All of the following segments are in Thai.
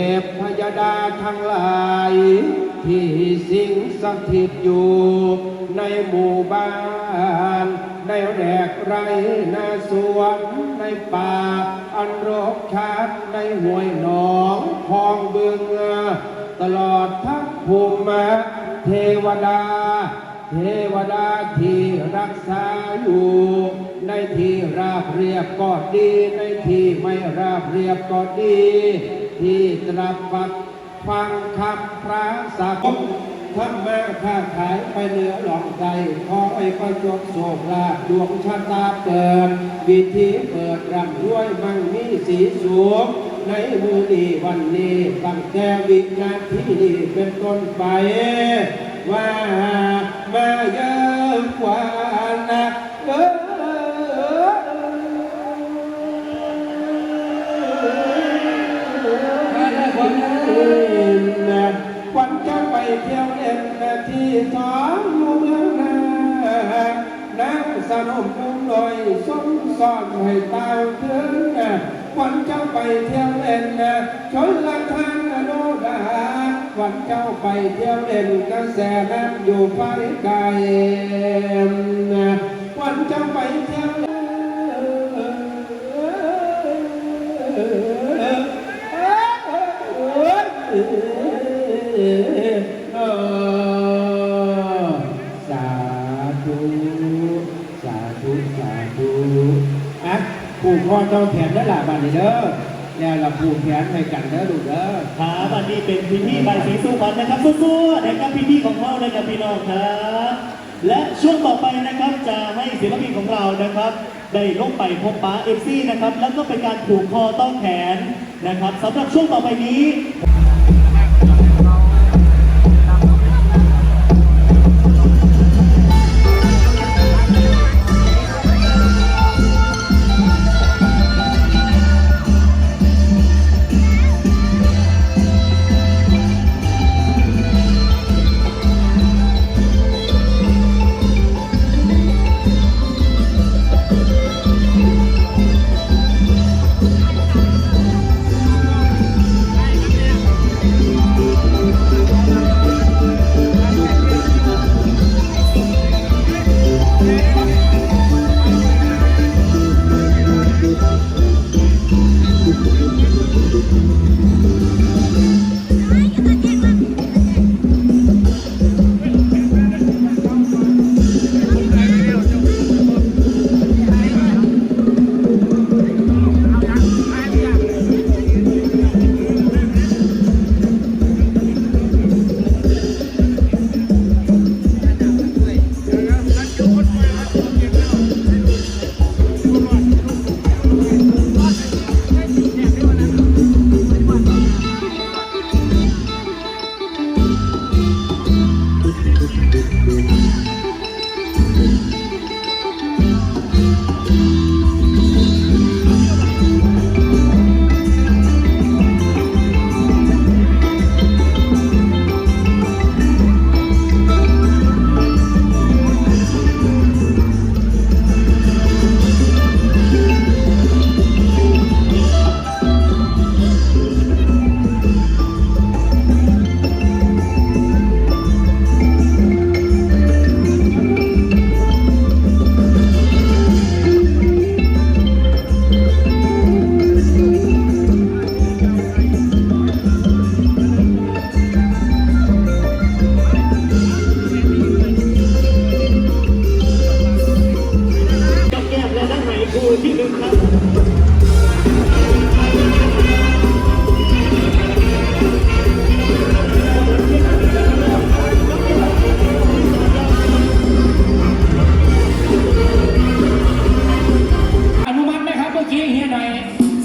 เทพพยดาทั้งหลาย ที่สิงสถิตอยู่ในหมู่บ้าน ในแรกไรนาสวนในป่า อันรกชัดในห้วยหนองคลองบึง ตลอดทั้งภูมิเทวดา เทวดาที่รักษาอยู่ ในที่ราบเรียบก็ดี ในที่ไม่ราบเรียบก็ดี ที่ตรับฟังฟังคำพระสากมทำมาค้าขายไปเหนือหลองใจขอให้ประจบโศกลาดวงชะตาเปิดวิธีเปิดร่ำรวยมั่งมีสีสูงในมือดีวันนี้ตั้งแต่วินาทีนี้เป็นต้นไปว่า ซ่อนให้ตายถึงวันเจะไปเที่ยวเล่นชนละทางโนดาวันเจ้าไปเที่ยวเล่นกระแสน้ำอยู่ไฟไกลวันเจ้าไปเที่ยวเล่นสาธุสาธุสาธุ ผูกคอเจ้าแขนได้หละบัดนี้เด้อเนี่ยเราผูกแขนให้กันเด้อลูกเด้อครับวันนี้เป็นพิธีใบสีสุวรรณนะครับสู้ๆนะครับพิธีของเรานะครับพี่น้องครับและช่วงต่อไปนะครับจะให้ศิลปินของเรานะครับ ได้ลงไปพบป้าเอฟซีนะครับแล้วก็เป็นการผูกคอต้องแขนนะครับสำหรับช่วงต่อไปนี้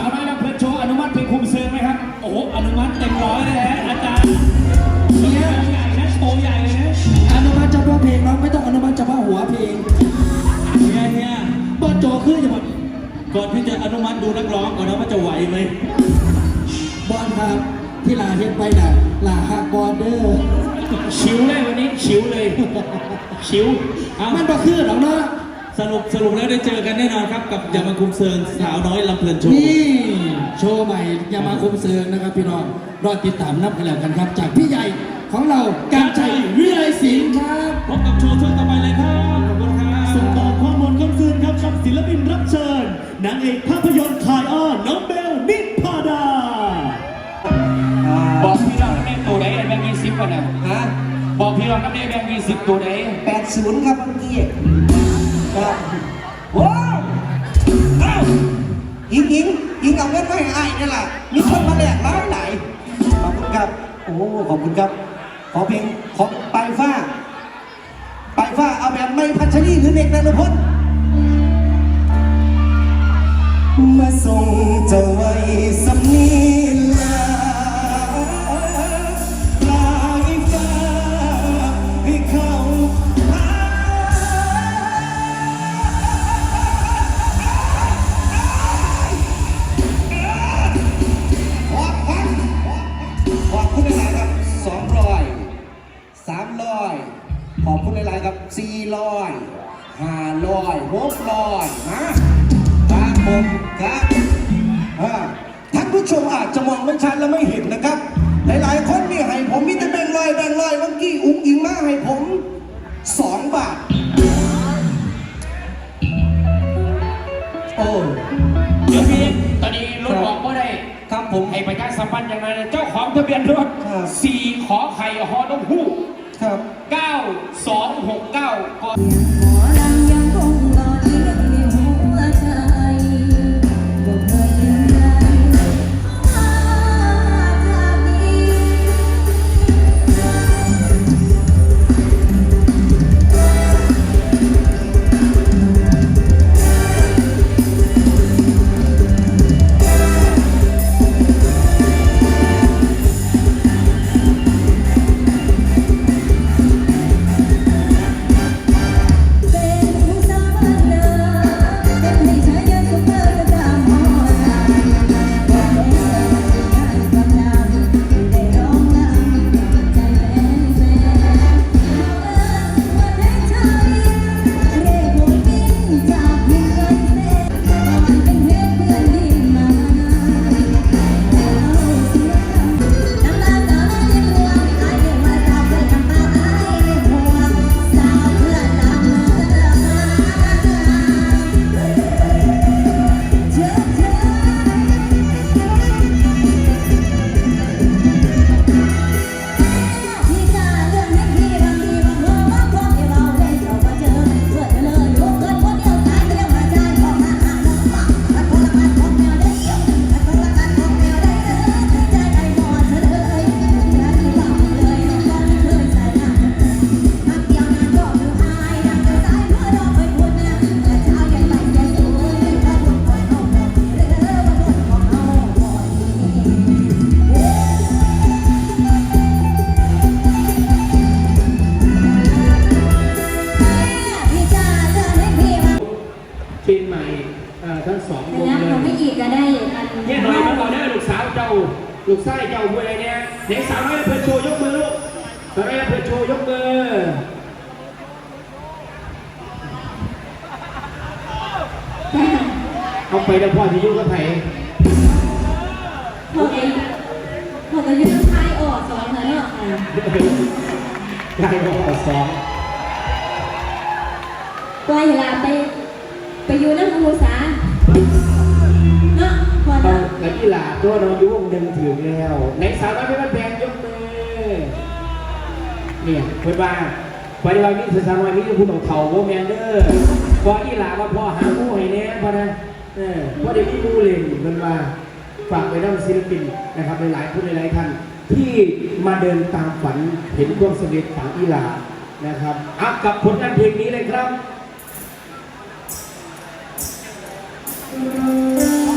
าวน้อยรับเพลินโชว์อนุมัติเพลงคุมเซิงไหมครับ โอ้โหอนุมัติเต็มร้อยเลยนะอาจารย์เฮียใหญ่นะโชว์ใหญ่เลยนะอนุมัติเฉพาะเพลงเราไม่ต้องอนุมัติเฉพาะหัวเพลงเฮียเฮียบอลโจคือจะหมดก่อนที่จะอนุมัติดูนักร้องก่อนนะว่าจะไหวไหมบอลครับที่ลาเฮ็ดไปน่ะลาฮักบอลเดอร์ชิวเลยวันนี้ชิวเลยชิวเอามันบ่คือหรอกเนาะ สรุปสรุปแล้วได้เจอกันแน่นอนครับกับยามาคุมเซิงสาวน้อยลำเพลินโชว์นี่โชว์ใหม่อย่ามาคุมเสืองนะครับพี่น้องรอติดตามนับกันแล้วกันครับ จากพี่ใหญ่ของเราการชัยวิไลศิลป์ครับพบกับโชว์ช่วงต่อไปเลยครับขอบคุณครับส่งต่อความมนต์คำคืนครับกับศิลปินรับเชิญนางเอกภาพยนตร์ขายอ้อนน้องเบลนิพาดาบอกพี่น้องน้ำแดงตัวไหนแบงค์ยี่สิบกันนะฮะบอกพี่น้องน้ำแดงแบงค์ยี่สิบตัวไหนแปดศูนย์ครับเมื่อกี้ ครับว้าวอ้าวยิงยิงยิงเอาเงินไม่ให้อ้ายนี่แหละมีคนมาแลกหลายหลายขอบคุณครับ โอ้ขอบคุณครับ ขอเพลงของปลายฟ้าปลายฟ้าเอาแบบไม่พัชรีหรือเด็กนรพลมาส่งเจ้าไว้สำนีามร้อยขอบคุณหลาย ๆ ครับสี่ร้อยห้าร้อยหกร้อยนะครับผมครับอ่าท่านผู้ชมอาจจะมองไม่ชัดและไม่เห็นนะครับ หลาย ๆ คนนี่ให้ผมมีแต่แบ่งค์ร้อยแบ่งค์ร้อยเมื่อกี้อุ้งอิงมาให้ผมสองบาท โอ้เดี๋ยวพี่ตอนนี้รถออกก็ได้ครับผมให้ประชาสัมพันธ์อย่างไรเจ้าของทะเบียนรถครับสี่ขอไข่ฮอนกฮู ก้ ลูกชายเจ้าผู้ใดเนี่ยเด็กสาวน้อยเพื่อนโชว์ยกมือลูกสาวน้อยเพื่อนโชว์ยกมือเอาไปแล้วพ่อที่ยุ่งกับไผ่พอเองพอก็ยืนท้ายออกสอนนะเนาะอะได้ก็ขอสองปล่อยเวลาไป ไปอยู่น้ำมูสา เนาะแล้วกีฬาตัวน้องยุ่งหนึ่งถึงแล้วในสาวน้อยเพชรบ้านแพงยกมือเนี่ยเพื่อนบ้านปฏิบัตินี้สาวน้อยนี่คือคุณของเขาโวแมนเดอร์พอกีฬาว่าพ่อหาผู้ให้แน่พอนะเออพอเดี๋ยวนี้มูเลยเพื่อนว่าฝากไว้ด้านศิลปินนะครับหลายๆผู้หลายๆท่านที่มาเดินตามฝันเห็นความสำเร็จของอีหลานะครับอัพกับผลงานเพลงนี้เลยครับเ